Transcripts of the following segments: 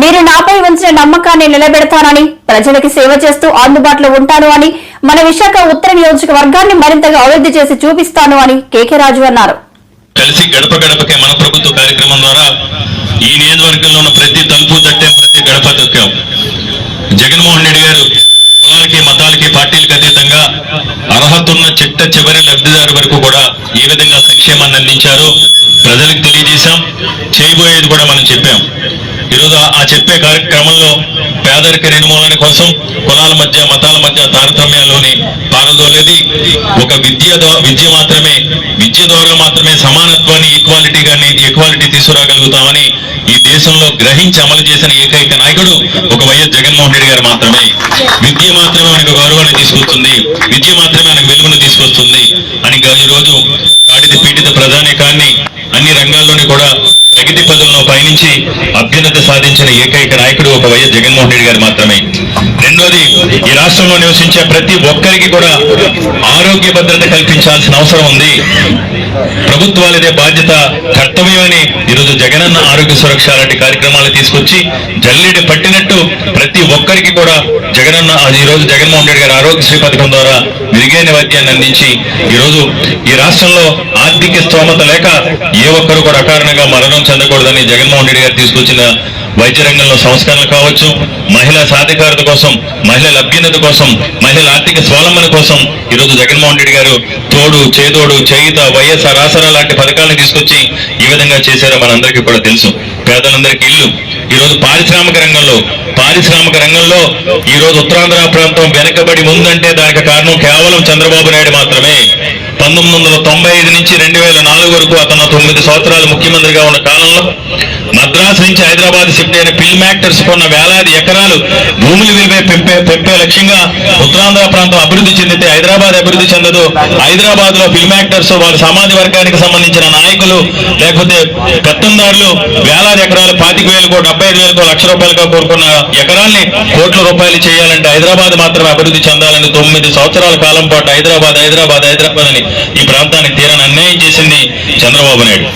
మీరు నాపై ఉంచిన నమ్మకాన్ని నిలబెడతానని ప్రజలకి సేవ చేస్తూ అందుబాటులో ఉంటాను అని మన విశాఖ ఉత్తర నియోజకవర్గాన్ని మరింతగా అభివృద్ధి చేసి చూపిస్తాను అని కేకే రాజు అన్నారు. కలిసి గడప గడపకే మన ప్రభుత్వ కార్యక్రమం ద్వారా ఈ నియోజకవర్గంలో ఉన్న ప్రతి తలుపు తట్టే ప్రతి గడప తొక్కాం. జగన్మోహన్ రెడ్డి గారు కులాలకి మతాలకి పార్టీలకు అతీతంగా అర్హత ఉన్న చిట్ట చివరి లబ్ధిదారు వరకు కూడా ఏ విధంగా సంక్షేమాన్ని అందించారో ప్రజలకు తెలియజేశాం. చేయబోయేది కూడా మనం చెప్పాం. ఈరోజు ఆ- చెప్పే కార్యక్రమంలో పేదరిక నిర్మూలన కోసం కులాల మధ్య మతాల మధ్య తారతమ్యాల్లోని పారదోలేది ఒక విద్య విద్య మాత్రమే విద్య ద్వారా మాత్రమే సమానత్వాన్ని ఈక్వాలిటీ గాని ఈక్వాలిటీ తీసుకురాగలుగుతామని ఈ దేశంలో గ్రహించి అమలు చేసిన ఏకైక నాయకుడు ఒక వైఎస్ జగన్మోహన్ రెడ్డి గారు మాత్రమే. విద్య మాత్రమే మనకు గౌరవాన్ని తీసుకొస్తుంది. విద్య మాత్రమే మనకు వెలుగును తీసుకొస్తుంది. అని ఈరోజు రోజు పీడిత ప్రధానికాన్ని అన్ని రంగాల్లోని కూడా పయనించి అభ్యున్నతి సాధించిన ఏకైక నాయకుడు ఒక వైఎస్ జగన్మోహన్ రెడ్డి గారు మాత్రమే. రెండోది ఈ రాష్ట్రంలో నివసించే ప్రతి ఒక్కరికి కూడా ఆరోగ్య భద్రత కల్పించాల్సిన అవసరం ఉంది. ప్రభుత్వాలదే బాధ్యత కర్తవ్యమని ఈరోజు జగనన్న ఆరోగ్య సురక్ష లాంటి కార్యక్రమాలు తీసుకొచ్చి జల్లెడి పట్టినట్టు ప్రతి ఒక్కరికి కూడా జగనన్న ఈ రోజు జగన్మోహన్ రెడ్డి గారి ఆరోగ్యశ్రీ పథకం ద్వారా మెరుగైన వైద్యాన్ని అందించి ఈ రోజు ఈ రాష్ట్రంలో ఆర్థిక స్తోమత లేక ఏ ఒక్కరు కూడా అకారణంగా మరణం చెందకూడదని జగన్ జగన్మోహన్ రెడ్డి గారు తీసుకొచ్చిన వైద్య రంగంలో సంస్కరణలు కావచ్చు మహిళా సాధికారత కోసం మహిళల అభ్యున్నత కోసం మహిళల ఆర్థిక స్వావలంబన కోసం ఈరోజు జగన్మోహన్ రెడ్డి గారు తోడు చేదోడు చేయిత వైఎస్ఆర్ ఆసరా లాంటి పథకాలను తీసుకొచ్చి ఈ విధంగా చేశారో మనందరికీ కూడా తెలుసు. పేదలందరికీ ఇల్లు. ఈ రోజు పారిశ్రామిక రంగంలో పారిశ్రామిక రంగంలో ఈ రోజు ఉత్తరాంధ్ర ప్రాంతం వెనకబడి ఉందంటే దానికి కారణం కేవలం చంద్రబాబు నాయుడు మాత్రమే. పంతొమ్మిది వందల తొంభై ఐదు నుంచి రెండు వేల నాలుగు వరకు అతను తొమ్మిది సంవత్సరాలు ముఖ్యమంత్రిగా ఉన్న కాలంలో మద్రాసు నుంచి హైదరాబాద్ షిఫ్ట్ అయిన ఫిల్మ్ యాక్టర్స్ కొన్న వేలాది ఎకరాలు భూములు విలువే పెంపే పెంపే లక్ష్యంగా ఉత్తరాంధ్ర ప్రాంతం అభివృద్ధి చెందితే హైదరాబాద్ అభివృద్ధి చెందదు. హైదరాబాద్లో ఫిల్మ్ యాక్టర్స్ వాళ్ళ సమాజ వర్గానికి సంబంధించిన నాయకులు లేకపోతే పెత్తందారులు వేలాది ఎకరాలు పాతిక వేలకో డెబ్బై ఐదు వేలకు లక్ష రూపాయలుగా కోరుకున్న ఎకరాల్ని కోట్ల రూపాయలు చేయాలంటే హైదరాబాద్ మాత్రమే అభివృద్ధి చెందాలని తొమ్మిది సంవత్సరాల కాలం పాటు హైదరాబాద్ హైదరాబాద్ హైదరాబాద్ అని ఈ ప్రాంతానికి తీరని అన్యాయం చేసింది చంద్రబాబు నాయుడు.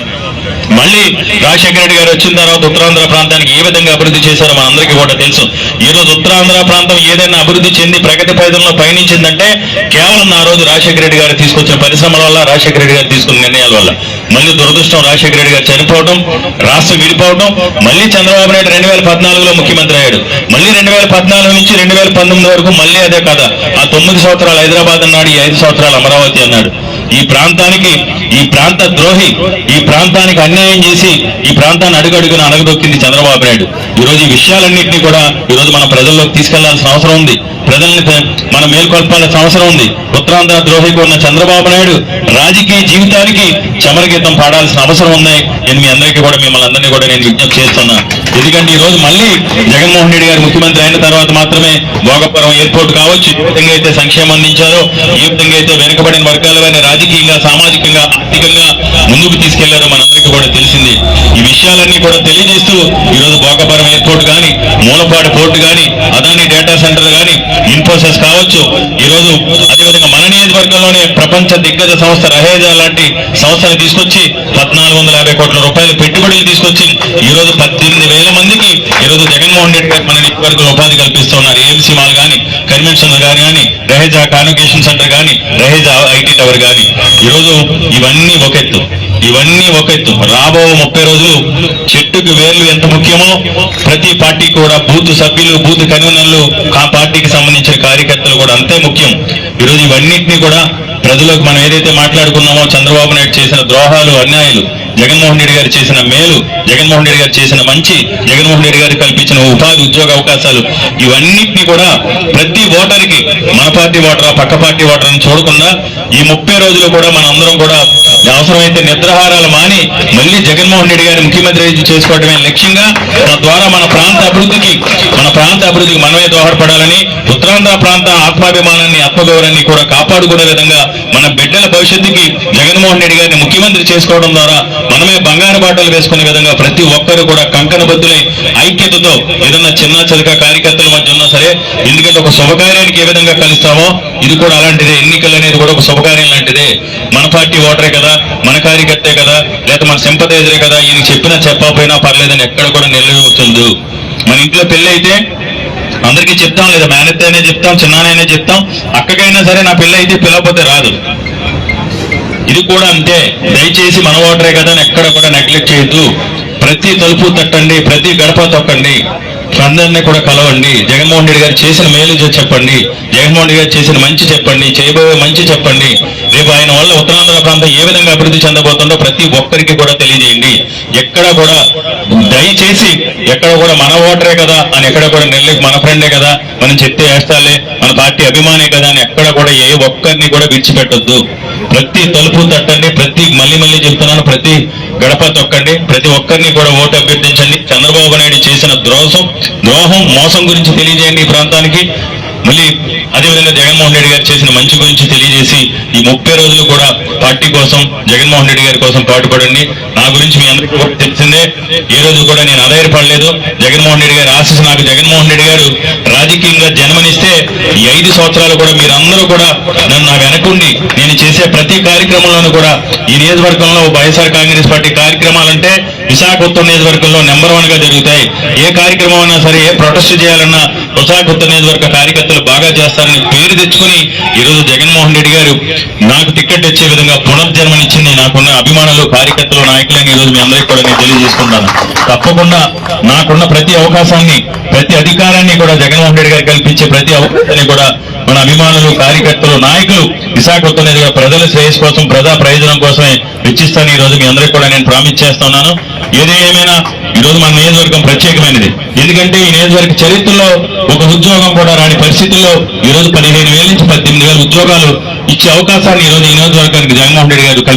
మళ్ళీ రాజశేఖర రెడ్డి గారు వచ్చిన తర్వాత ఉత్తరాంధ్ర ప్రాంతానికి ఏ విధంగా అభివృద్ధి చేశారో మనందరికీ కూడా తెలుసు. ఈ రోజు ఉత్తరాంధ్ర ప్రాంతం ఏదైనా అభివృద్ధి చెంది ప్రగతి పైదంలో పయనించిందంటే కేవలం ఆ రోజు రాజశేఖర రెడ్డి గారు తీసుకొచ్చిన పరిశ్రమల వల్ల రాజశేఖర రెడ్డి గారు తీసుకున్న నిర్ణయాల వల్ల. మళ్ళీ దురదృష్టం రాజశేఖర రెడ్డి గారు చనిపోవడం రాష్ట్రం విడిపోవడం మళ్ళీ చంద్రబాబు నాయుడు రెండు వేల పద్నాలుగులో ముఖ్యమంత్రి అయ్యాడు. మళ్ళీ రెండు వేల పద్నాలుగు నుంచి రెండు వేల పంతొమ్మిది వరకు మళ్ళీ అదే కథ. ఆ తొమ్మిది సంవత్సరాలు హైదరాబాద్ అన్నాడు ఈ ఐదు సంవత్సరాలు అమరావతి అన్నాడు. ఈ ప్రాంతానికి ఈ ప్రాంత ద్రోహి ఈ ప్రాంతానికి అన్యాయం చేసి ఈ ప్రాంతాన్ని అడుగడుగున అణగదొక్కింది చంద్రబాబు నాయుడు. ఈ రోజు ఈ విషయాలన్నింటినీ కూడా ఈ రోజు మన ప్రజల్లోకి తీసుకెళ్ళాల్సిన అవసరం ఉంది. ప్రజల్ని మనం మేల్కొల్పాల్సిన అవసరం ఉంది. ఉత్తరాంధ్ర ద్రోహికి ఉన్న చంద్రబాబు నాయుడు రాజకీయ జీవితానికి చమరగీతం పాడాల్సిన అవసరం ఉంది నేను మీ అందరికీ కూడా మిమ్మల్ని అందరినీ కూడా నేను విజ్ఞప్తి చేస్తున్నా. ఎందుకంటే ఈ రోజు మళ్ళీ జగన్మోహన్ రెడ్డి గారు ముఖ్యమంత్రి అయిన తర్వాత మాత్రమే భోగపురం ఎయిర్పోర్ట్ కావచ్చు. ఏ విధంగా అయితే సంక్షేమం అందించారో ఏ విధంగా అయితే వెనుకబడిన వర్గాలు వారిని రాజకీయంగా సామాజికంగా ఆర్థికంగా ముందుకు తీసుకెళ్ళారో మనందరికీ కూడా తెలిసింది. విషయాలన్నీ కూడా తెలియజేస్తూ ఈ రోజు భోగపురం ఎయిర్పోర్ట్ కానీ మూలపాడు పోర్టు కానీ అదాని డేటా సెంటర్ కానీ ఇన్ఫోసిస్ కావచ్చు. ఈరోజు అదేవిధంగా మన నియోజకవర్గంలోనే ప్రపంచ దిగ్గజ సంస్థ రహేజా లాంటి సంస్థను తీసుకొచ్చి పద్నాలుగు వందల యాభై కోట్ల రూపాయల పెట్టుబడులు తీసుకొచ్చి ఈ రోజు పద్దెనిమిది వేల మందికి ఈ రోజు జగన్మోహన్ రెడ్డి గారు మన నియోజకవర్గంలో ఉపాధి కల్పిస్తున్నారు. ఏఎంసీ మాల్ కానీ కన్వెన్షన్ కానీ కానీ రహేజా కాన్వకేషన్ సెంటర్ కానీ రహేజా ఐటీ టవర్ కానీ ఈ రోజు ఇవన్నీ ఒక ఎత్తు. ఇవన్నీ ఒక ఎత్తు. రాబో ముప్పై రోజులు చెట్టుకు వేర్లు ఎంత ముఖ్యమో ప్రతి పార్టీ కూడా బూత్ సభ్యులు బూత్ కన్వీనర్లు ఆ పార్టీకి సంబంధించిన కార్యకర్తలు కూడా అంతే ముఖ్యం. ఈరోజు ఇవన్నింటినీ కూడా ప్రజలకు మనం ఏదైతే మాట్లాడుకున్నామో చంద్రబాబు నాయుడు చేసిన ద్రోహాలు అన్యాయాలు జగన్మోహన్ రెడ్డి గారు చేసిన మేలు జగన్మోహన్ రెడ్డి గారు చేసిన మంచి జగన్మోహన్ రెడ్డి గారు కల్పించిన ఉపాధి ఉద్యోగ అవకాశాలు ఇవన్నిటిని కూడా ప్రతి ఓటర్కి మన పార్టీ ఓటరా పక్క పార్టీ ఓటర్ అని చూడకుండా ఈ ముప్పై రోజులు కూడా మన అందరం కూడా అవసరమైతే నిద్రహారాలు మాని మళ్ళీ జగన్మోహన్ రెడ్డి గారిని ముఖ్యమంత్రి చేసుకోవడమే లక్ష్యంగా తద్వారా మన ప్రాంత అభివృద్ధికి మన ప్రాంత అభివృద్ధికి మనమే దోహదపడాలని ఉత్తరాంధ్ర ప్రాంత ఆత్మాభిమానాన్ని ఆత్మగౌరవాన్ని కూడా కాపాడుకునే విధంగా మన బిడ్డల భవిష్యత్తుకి జగన్మోహన్ రెడ్డి గారిని ముఖ్యమంత్రి చేసుకోవడం ద్వారా మనమే బంగారు బాటలు వేసుకునే విధంగా ప్రతి ఒక్కరు కూడా కంకణబద్దులై ఐక్యతతో ఏదన్నా చిన్న చిలక కార్యకర్తల మధ్య ఉన్నా సరే ఎందుకంటే ఒక శుభకార్యానికి ఏ విధంగా కలుస్తామో ఇది కూడా అలాంటిదే. ఎన్నికలు అనేది కూడా ఒక శుభకార్యం లాంటిదే. మన పార్టీ ఓటరే కదా మన కార్యకర్తే కదా లేకపోతే మన సింపతైజరే కదా ఈయన చెప్పినా చెప్పకపోయినా పర్లేదని ఎక్కడ కూడా నిలవచ్చుందు మన ఇంట్లో పెళ్ళి అయితే అందరికీ చెప్తాం లేదా మేనత్త అయినా చెప్తాం చిన్నానైనా చెప్తాం. అక్కకైనా సరే నా పిల్ల అయితే పిలవకపోతే రాదు. ఇది కూడా అంతే. దయచేసి మన ఓటరే కదా అని ఎక్కడ కూడా నెగ్లెక్ట్ చేయొద్దు. ప్రతి తలుపు తట్టండి ప్రతి గడప తొక్కండి. అందరినీ కూడా కలవండి. జగన్మోహన్ రెడ్డి గారు చేసిన మేలు చెప్పండి. జగన్మోహన్ రెడ్డి గారు చేసిన మంచి చెప్పండి. చేయబోయే మంచి చెప్పండి. రేపు ఆయన వల్ల ఉత్తరాంధ్ర ప్రాంతం ఏ విధంగా అభివృద్ధి చెందబోతుందో ప్రతి ఒక్కరికి కూడా తెలియజేయండి. ఎక్కడ కూడా దయచేసి ఎక్కడ కూడా మన ఓటరే కదా అని ఎక్కడ కూడా నెల్లకి మన ఫ్రెండే కదా మనం చెప్తే వేస్తాలే. మన పార్టీ అభిమానే కదా అని ఎక్కడ కూడా ఏ ఒక్కరిని కూడా విడిచిపెట్టొద్దు. ప్రతి తలుపు తట్టండి ప్రతి మళ్ళీ మళ్ళీ చెప్తున్నాను ప్రతి గడప తొక్కండి ప్రతి ఒక్కరిని కూడా ఓటు అభ్యర్థించండి. చంద్రబాబు నాయుడు చేసిన ద్రోహం ద్రోహం మోసం గురించి తెలియజేయండి ఈ ప్రాంతానికి. మళ్ళీ అదేవిధంగా జగన్మోహన్ రెడ్డి గారు చేసిన మంచి గురించి తెలియజేసి ఈ ముప్పై రోజులు కూడా పార్టీ కోసం జగన్మోహన్ రెడ్డి గారి కోసం పాటుపడండి. నా గురించి మీ అందరికీ కూడా తెలిసిందే. ఏ రోజు కూడా నేను ఆధారపడలేదు జగన్మోహన్ రెడ్డి గారి ఆశీస్ నాకు జగన్మోహన్ రెడ్డి గారు రాజకీయంగా జన్మనిస్తే ఈ ఐదు సంవత్సరాలు కూడా మీరందరూ కూడా నన్ను నా వెనకుండి నేను చేసే ప్రతి కార్యక్రమంలోనూ కూడా ఈ నియోజకవర్గంలో వైఎస్ఆర్ కాంగ్రెస్ పార్టీ కార్యక్రమాలంటే విశాఖ ఉత్తర నియోజకవర్గంలో నెంబర్ వన్గా జరుగుతాయి. ఏ కార్యక్రమం అయినా సరే ఏ ప్రొటెస్ట్ చేయాలన్నా విశాఖ ఉత్తర నియోజకవర్గ కార్యకర్తలు బాగా చేస్తారని పేరు తెచ్చుకుని ఈ రోజు జగన్మోహన్ రెడ్డి గారు నాకు టికెట్ ఇచ్చే విధంగా పునర్జన్మనిచ్చింది నాకున్న అభిమానులు కార్యకర్తలు నాయకులని ఈ రోజు మీ అందరికీ కూడా నేను తెలియజేసుకుంటాను తప్పకుండా నాకున్న ప్రతి అవకాశాన్ని ప్రతి అధికారాన్ని కూడా జగన్మోహన్ రెడ్డి గారు కల్పించే ప్రతి అని కూడా మన అభిమానులు కార్యకర్తలు నాయకులు విశాఖ ఉత్తనేదిగా ప్రజల శ్రేయస్ కోసం ప్రజా ప్రయోజనం కోసమే వెచ్చిస్తాను. ఈ రోజు మీ అందరికీ కూడా నేను ప్రామిస్ చేస్తున్నాను ఏది ఏమైనా ఈ రోజు మన నియోజకవర్గం ప్రత్యేకమైనది. ఎందుకంటే ఈ నియోజకవర్గ చరిత్రలో ఒక ఉద్యోగం కూడా రాని పరిస్థితుల్లో ఈ రోజు పదిహేను వేల నుంచి పద్దెనిమిది వేల ఉద్యోగాలు ఇచ్చే అవకాశాన్ని ఈ రోజు ఈ నియోజకవర్గానికి జగన్మోహన్ రెడ్డి గారు